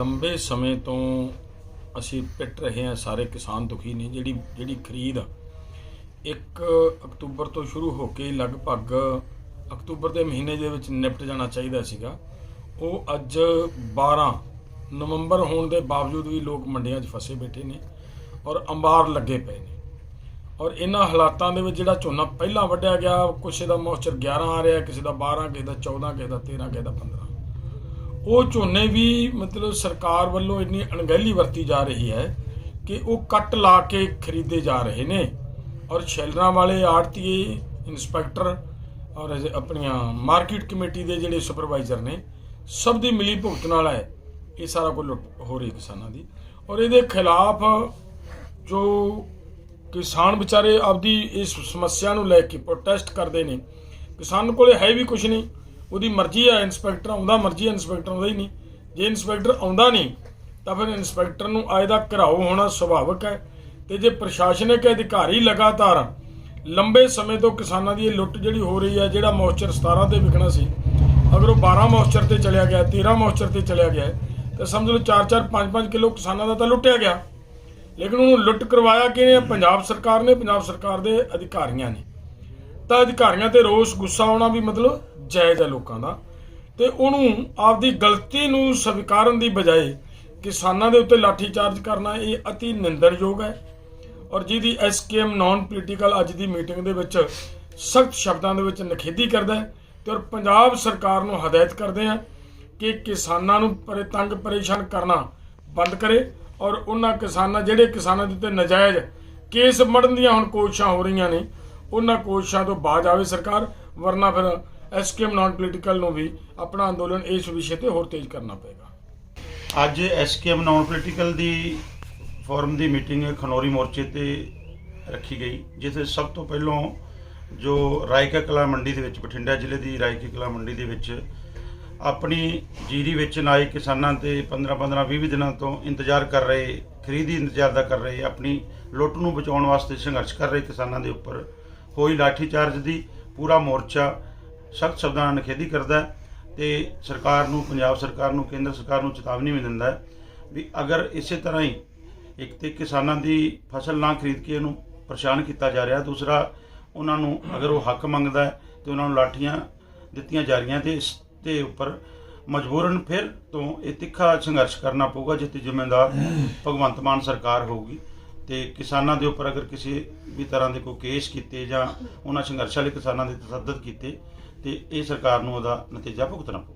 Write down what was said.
ਲੰਬੇ ਸਮੇਂ ਤੋਂ ਅਸੀਂ ਪਿੱਟ ਰਹੇ ਹਾਂ, ਸਾਰੇ ਕਿਸਾਨ ਦੁਖੀ ਨੇ। ਜਿਹੜੀ ਜਿਹੜੀ ਖਰੀਦ 1 ਅਕਤੂਬਰ ਤੋਂ ਸ਼ੁਰੂ ਹੋ ਕੇ ਲਗਭਗ ਅਕਤੂਬਰ ਦੇ ਮਹੀਨੇ ਦੇ ਵਿੱਚ ਨਿਪਟ ਜਾਣਾ ਚਾਹੀਦਾ ਸੀਗਾ। ਉਹ ਅੱਜ 12 ਨਵੰਬਰ ਹੋਣ ਦੇ ਬਾਵਜੂਦ ਵੀ ਲੋਕ ਮੰਡੀਆਂ 'ਚ ਫਸੇ ਬੈਠੇ ਨੇ ਔਰ ਅੰਬਾਰ ਲੱਗੇ ਪਏ ਨੇ। ਔਰ ਇਹਨਾਂ ਹਾਲਾਤਾਂ ਦੇ ਵਿੱਚ ਜਿਹੜਾ ਝੋਨਾ ਪਹਿਲਾਂ ਵੱਢਿਆ ਗਿਆ ਕਿਸੇ ਦਾ ਮੋਇਸਚਰ 11 ਆ ਰਿਹਾ, ਕਿਸੇ ਦਾ 12 ਕਿਸੇ ਦਾ 14 ਕਿਸੇ ਦਾ 13 ਕਿਸੇ ਦਾ 15 ਉਹ ਝੋਨੇ ਵੀ ਮਤਲਬ ਸਰਕਾਰ ਵੱਲੋਂ ਇੰਨੀ ਅਣਗਹਿਲੀ ਵਰਤੀ ਜਾ ਰਹੀ ਹੈ ਕਿ ਉਹ ਕੱਟ ਲਾ ਕੇ ਖਰੀਦੇ ਜਾ ਰਹੇ ਨੇ। ਔਰ ਸ਼ੈਲਰਾਂ ਵਾਲੇ ਆੜਤੀਏ ਇਨਸਪੈਕਟਰ ਔਰ ਆਪਣੀਆਂ ਮਾਰਕੀਟ ਕਮੇਟੀ ਦੇ ਜਿਹੜੇ ਸੁਪਰਵਾਈਜ਼ਰ ਨੇ, ਸਭ ਦੀ ਮਿਲੀ ਭੁਗਤ ਨਾਲ ਹੈ। ਇਹ ਸਾਰਾ ਕੁਝ ਲੁੱਟ ਹੋ ਰਹੀ ਕਿਸਾਨਾਂ ਦੀ। ਔਰ ਇਹਦੇ ਖਿਲਾਫ ਜੋ ਕਿਸਾਨ ਵਿਚਾਰੇ ਆਪਦੀ ਇਸ ਸਮੱਸਿਆ ਨੂੰ ਲੈ ਕੇ ਪ੍ਰੋਟੈਸਟ ਕਰਦੇ ਨੇ, ਕਿਸਾਨ ਕੋਲੇ ਹੈ ਵੀ ਕੁਝ ਨਹੀਂ। ਉਹਦੀ ਮਰਜ਼ੀ ਆ ਇਨਸਪੈਕਟਰ ਆਉਂਦਾ, ਮਰਜ਼ੀ ਹੈ ਇਨਸਪੈਕਟਰ ਆਉਂਦਾ ਹੀ ਨਹੀਂ। ਜੇ ਇਨਸਪੈਕਟਰ ਆਉਂਦਾ ਨਹੀਂ, ਤਾਂ ਫਿਰ ਇਨਸਪੈਕਟਰ ਨੂੰ ਆਏ ਦਾ ਘਰਾਓ ਹੋਣਾ ਸੁਭਾਵਿਕ ਹੈ। ਤੇ ਜੇ ਪ੍ਰਸ਼ਾਸਨਿਕ ਅਧਿਕਾਰੀ ਲਗਾਤਾਰ ਲੰਬੇ ਸਮੇਂ ਤੋਂ ਕਿਸਾਨਾਂ ਦੀ ਇਹ ਲੁੱਟ ਜਿਹੜੀ ਹੋ ਰਹੀ ਹੈ, ਜਿਹੜਾ ਮੋਇਸਚਰ 17 ਤੇ ਵਿਕਣਾ ਸੀ, ਅਗਰ ਉਹ 12 ਮੋਇਸਚਰ ਤੇ ਚਲਿਆ ਗਿਆ 13 ਮੋਇਸਚਰ ਤੇ ਚਲਿਆ ਗਿਆ, ਤਾਂ ਸਮਝ ਲਓ 4-4 5-5 ਕਿਲੋ ਕਿਸਾਨਾਂ ਦਾ ਤਾਂ ਲੁੱਟਿਆ ਗਿਆ। ਲੇਕਿਨ ਉਹਨੂੰ ਲੁੱਟ ਕਰਵਾਇਆ ਕਿਹਨੇ? ਪੰਜਾਬ ਸਰਕਾਰ ਨੇ, ਪੰਜਾਬ ਸਰਕਾਰ ਦੇ ਅਧਿਕਾਰੀਆਂ ਨੇ। ਤਾਂ ਅਧਿਕਾਰੀਆਂ ਤੇ ਰੋਸ, ਗੁੱਸਾ ਆਉਣਾ ਵੀ ਮਤਲਬ ਜਾਇਜ਼ ਹੈ ਲੋਕਾਂ ਦਾ। ਤੇ ਉਹਨੂੰ ਆਪਦੀ ਗਲਤੀ ਨੂੰ ਸਵੀਕਾਰਨ ਦੀ ਬਜਾਏ ਕਿਸਾਨਾਂ ਦੇ ਉੱਤੇ ਲਾਠੀਚਾਰਜ ਕਰਨਾ ਇਹ ਅਤੀ ਨਿੰਦਣਯੋਗ ਹੈ ਔਰ ਜਿਹਦੀ ਐਸਕੇਐਮ ਨਾਨ ਪੋਲੀਟੀਕਲ ਅੱਜ ਦੀ ਮੀਟਿੰਗ ਦੇ ਵਿੱਚ ਸਖਤ ਸ਼ਬਦਾਂ ਦੇ ਵਿੱਚ ਨਖੇਦੀ ਕਰਦਾ ਹੈ ਤੇ ਔਰ ਪੰਜਾਬ ਸਰਕਾਰ ਨੂੰ ਹਦਾਇਤ ਕਰਦੇ ਆ ਕਿ ਕਿਸਾਨਾਂ ਨੂੰ ਪਰੇ ਤੰਗ ਪਰੇਸ਼ਾਨ ਕਰਨਾ ਬੰਦ ਕਰੇ ਔਰ ਉਹਨਾਂ ਕਿਸਾਨਾਂ, ਜਿਹੜੇ ਕਿਸਾਨਾਂ ਦੇ ਉੱਤੇ ਨਜਾਇਜ਼ ਕੇਸ ਮੜਨ ਦੀਆਂ ਹੁਣ ਕੋਸ਼ਿਸ਼ਾਂ ਹੋ ਰਹੀਆਂ ਨੇ, ਉਹਨਾਂ ਕੋਸ਼ਿਸ਼ਾਂ ਤੋਂ ਬਾਜ ਆਵੇ ਸਰਕਾਰ, ਵਰਨਾ ਫਿਰ ਐਸਕੇਐਮ ਨਾਨ ਪੋਲੀਟੀਕਲ ਨੂੰ ਵੀ ਆਪਣਾ ਅੰਦੋਲਨ ਇਸ ਵਿਸ਼ੇ ਤੇ ਹੋਰ ਤੇਜ਼ ਕਰਨਾ ਪਏਗਾ। ਅੱਜ ਐਸਕੇਐਮ ਨਾਨ ਪੋਲੀਟੀਕਲ ਦੀ ਫੋਰਮ ਦੀ ਮੀਟਿੰਗ ਖਨੌਰੀ ਮੋਰਚੇ ਤੇ ਰੱਖੀ ਗਈ, ਜਿੱਥੇ ਸਭ ਤੋਂ ਪਹਿਲਾਂ ਜੋ ਰਾਇਕਾ ਕਲਾ ਮੰਡੀ ਦੇ ਵਿੱਚ, ਬਠਿੰਡਾ ਜ਼ਿਲ੍ਹੇ ਦੀ ਰਾਇਕਾ ਕਲਾ ਮੰਡੀ ਦੇ ਵਿੱਚ ਆਪਣੀ ਜੀਰੀ ਵੇਚਣ ਆਏ ਕਿਸਾਨਾਂ ਤੇ 15 15 20 ਦਿਨਾਂ ਤੋਂ ਇੰਤਜ਼ਾਰ ਕਰ ਰਹੇ, ਖਰੀਦੀ ਇੰਤਜ਼ਾਰ ਦਾ ਕਰ ਰਹੇ, ਆਪਣੀ ਲੁੱਟ ਨੂੰ ਬਚਾਉਣ ਵਾਸਤੇ ਸੰਘਰਸ਼ ਕਰ ਰਹੇ ਕਿਸਾਨਾਂ ਦੇ ਉੱਪਰ ਹੋਈ ਲਾਠੀਚਾਰਜ ਦੀ ਪੂਰਾ ਮੋਰਚਾ ਸਖਤ ਸ਼ਬਦਾਂ ਨਾਲ ਨਿਖੇਧੀ ਕਰਦਾ ਹੈ ਤੇ ਸਰਕਾਰ ਨੂੰ, ਪੰਜਾਬ ਸਰਕਾਰ ਨੂੰ, ਕੇਂਦਰ ਸਰਕਾਰ ਨੂੰ ਚੇਤਾਵਨੀ ਵੀ ਦਿੰਦਾ ਵੀ ਅਗਰ ਇਸੇ ਤਰ੍ਹਾਂ ਹੀ ਇੱਕ ਤੇ ਕਿਸਾਨਾਂ ਦੀ ਫਸਲ ਨਾ ਖਰੀਦ ਕੇ ਉਹਨੂੰ ਪਰੇਸ਼ਾਨ ਕੀਤਾ ਜਾ ਰਿਹਾ, ਦੂਸਰਾ ਉਹਨਾਂ ਨੂੰ ਅਗਰ ਉਹ ਹੱਕ ਮੰਗਦਾ ਹੈ ਤੇ ਉਹਨਾਂ ਨੂੰ ਲਾਠੀਆਂ ਦਿੱਤੀਆਂ ਜਾ ਰਹੀਆਂ ਤੇ ਇਸ ਦੇ ਉੱਪਰ ਮਜਬੂਰਨ ਫਿਰ ਤੋਂ ਇਹ ਤਿੱਖਾ ਸੰਘਰਸ਼ ਕਰਨਾ ਪਊਗਾ ਜਿਸ ਜ਼ਿੰਮੇਦਾਰ ਭਗਵੰਤ ਮਾਨ ਸਰਕਾਰ ਹੋਊਗੀ। ਤੇ ਕਿਸਾਨਾਂ ਦੇ ਉੱਪਰ ਅਗਰ ਕਿਸੇ ਵੀ ਤਰ੍ਹਾਂ ਦੇ ਕੋਈ ਕੇਸ ਕੀਤੇ ਜਾਂ ਉਹਨਾਂ ਸੰਘਰਸ਼ਾਂ ਲਈ ਕਿਸਾਨਾਂ ਦੇ ਤਸੱਦਦ ਕੀਤੇ, ਤੇ ਇਹ ਸਰਕਾਰ ਨੂੰ ਉਹਦਾ ਨਤੀਜਾ ਭੁਗਤਣਾ ਪਊ।